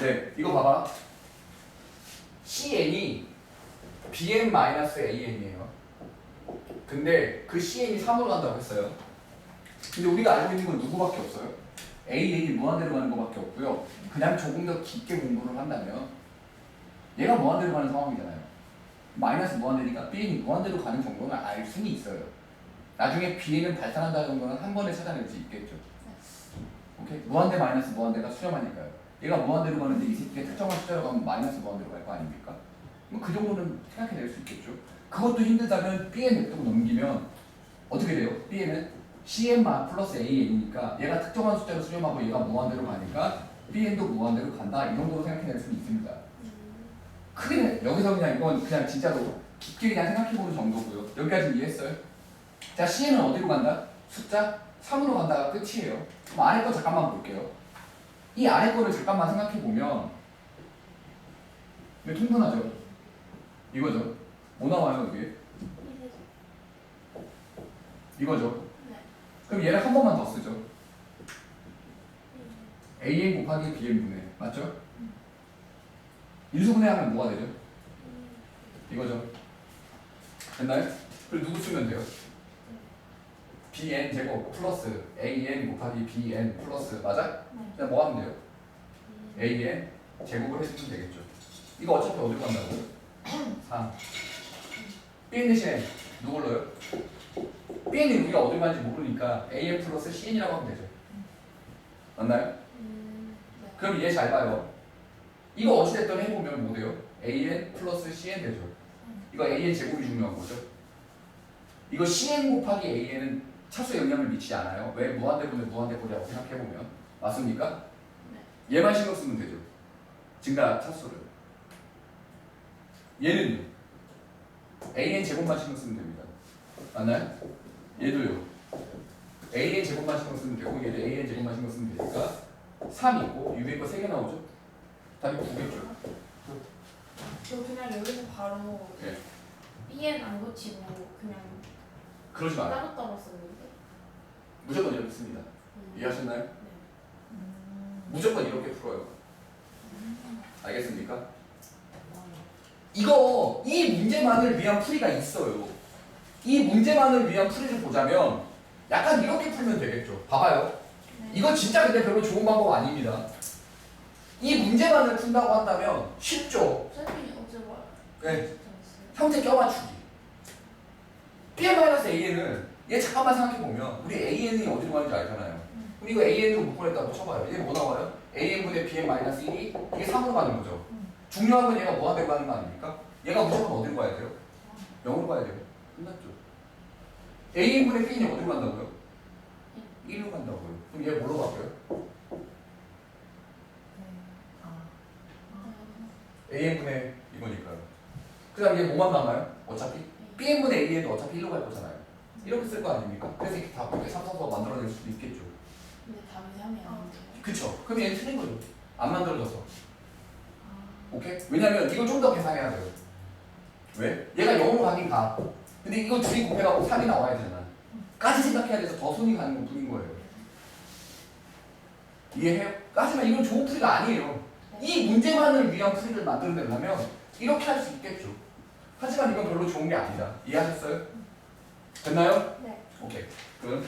네, 이거 봐봐. CN이 BN-AN이에요. 근데 그 CN이 3으로 간다고 했어요. 근데 우리가 알고 있는 건 누구밖에 없어요? AN이 무한대로 가는 것밖에 없고요. 그냥 조금 더 깊게 공부를 한다면 얘가 무한대로 가는 상황이잖아요. 마이너스 무한대니까 BN이 무한대로 가는 정도는 알 수는 있어요. 나중에 BN은 발산한다 정도는 한 번에 찾아낼 수 있겠죠. 오케이? 무한대 마이너스 무한대가 수렴하니까요. 얘가 무한대로 가는데 이 새끼가 특정한 숫자로 가면 마이너스 무한대로 갈 거 아닙니까? 뭐그 정도는 생각해낼 수 있겠죠. 그것도 힘들다면 Bn 냅두고 넘기면 어떻게 돼요? Bn은 Cn만 플러스 AN이니까 얘가 특정한 숫자로 수렴하고 얘가 무한대로 가니까 Bn도 무한대로 간다 이 정도로 생각해낼 수는 있습니다. 크게 여기서 그냥 이건 그냥 진짜로 깊게 그냥 생각해보는 정도고요. 여기까지 이해했어요? 자 Cn은 어디로 간다? 숫자 3으로 간다가 끝이에요. 그럼 아래 거 잠깐만 볼게요. 이 아래 거를 잠깐만 생각해 보면 이거 통분하죠? 이거죠? 뭐 나와요 여기? 이거죠? 그럼 얘를 한 번만 더 쓰죠. AN 곱하기 BN 분해 맞죠? 인수분해하면 뭐가 되죠? 이거죠. 됐나요? 그리고 누구 쓰면 돼요? BN 제곱 플러스 AN 곱하기 BN 플러스 맞아? 그냥 뭐 하면 돼요? AN 제곱을 해주면 되겠죠. 이거 어차피 어디로 간다고요? 3. BN 대신에 누굴 넣어요? BN이 우리가 어딜 가는지 모르니까 AN 플러스 CN이라고 하면 되죠. 맞나요? 그럼 얘 잘 봐요. 이거 어찌됐든 해보면 뭐 돼요? AN 플러스 CN 되죠. 이거 AN 제곱이 중요한 거죠. 이거 CN 곱하기 AN은 차수에 영향을 미치지 않아요. 왜 무한대분의 무한대분이라고 생각해보면 맞습니까? 얘만 신경 쓰면 되죠. 증가 차수를. 얘는요. AN 제곱만 신경 쓰면 됩니다. 맞나요? 얘도요. AN 제곱만 신경 쓰면 되고 얘도 AN 제곱만 신경 쓰면 되니까 3 있고 위에 거 3개 나오죠? 답이 9개죠. 저 그냥 여기서 바로 예. Bn 안 고치고 그냥 그러지 마요. 따로 따로 썼는데 무조건 이렇게 씁니다. 음. 이해하셨나요? 네. 무조건 이렇게 풀어요. 알겠습니까? 이거 이 문제만을 위한 풀이가 있어요. 이 문제만을 위한 풀이를 보자면 약간 이렇게 풀면 되겠죠. 봐봐요. 네. 이거 진짜 근데 별로 좋은 방법 아닙니다. 이 문제만을 푼다고 한다면 쉽죠. 어제 말 네. 형태 껴맞추기. Bn-AN은 얘 잠깐만 생각해보면 우리 AN이 어디로 가는지 알잖아요. 그럼 이거 AN으로 묶어냈다고 쳐봐요. 얘 뭐 나와요? AN분의 BN-1이 이게 3으로 가는 거죠. 중요한 건 얘가 뭐한대로 가는 거 아닙니까? 얘가 무조건 어디로 가야 돼요? 0으로 가야 돼요. 끝났죠. AN분의 B는 어디로 간다고요? 1로 간다고요. 그럼 얘 뭘로 바뀌어요? AN분의 이거니까요. 그 다음 얘 뭐만 남아요? 어차피 Bn분의 A에도 어차피 1로 갈 거잖아요. 이렇게 쓸 거 아닙니까? 그래서 이렇게 다 이렇게 삼성서 만들어낼 수도 있겠죠. 근데 답이 하면 안 돼요. 그쵸? 그럼 얘는 틀린 거죠. 안 만들어져서. 오케이? 왜냐면 이걸 좀 더 계산해야 돼요. 왜? 얘가 0으로 가긴 가. 근데 이거 둘이 곱해갖고 3이 나와야 되잖아. 까지 생각해야 돼서 더 손이 가는 것 뿐인 거예요. 이해해요? 하지만 이건 좋은 풀이가 아니에요. 이 문제만을 위한 풀이를 만들어내려면 이렇게 할 수 있겠죠. 이건 별로 좋은 게 아니다. 이해하셨어요? 됐나요? 네. 오케이. 그럼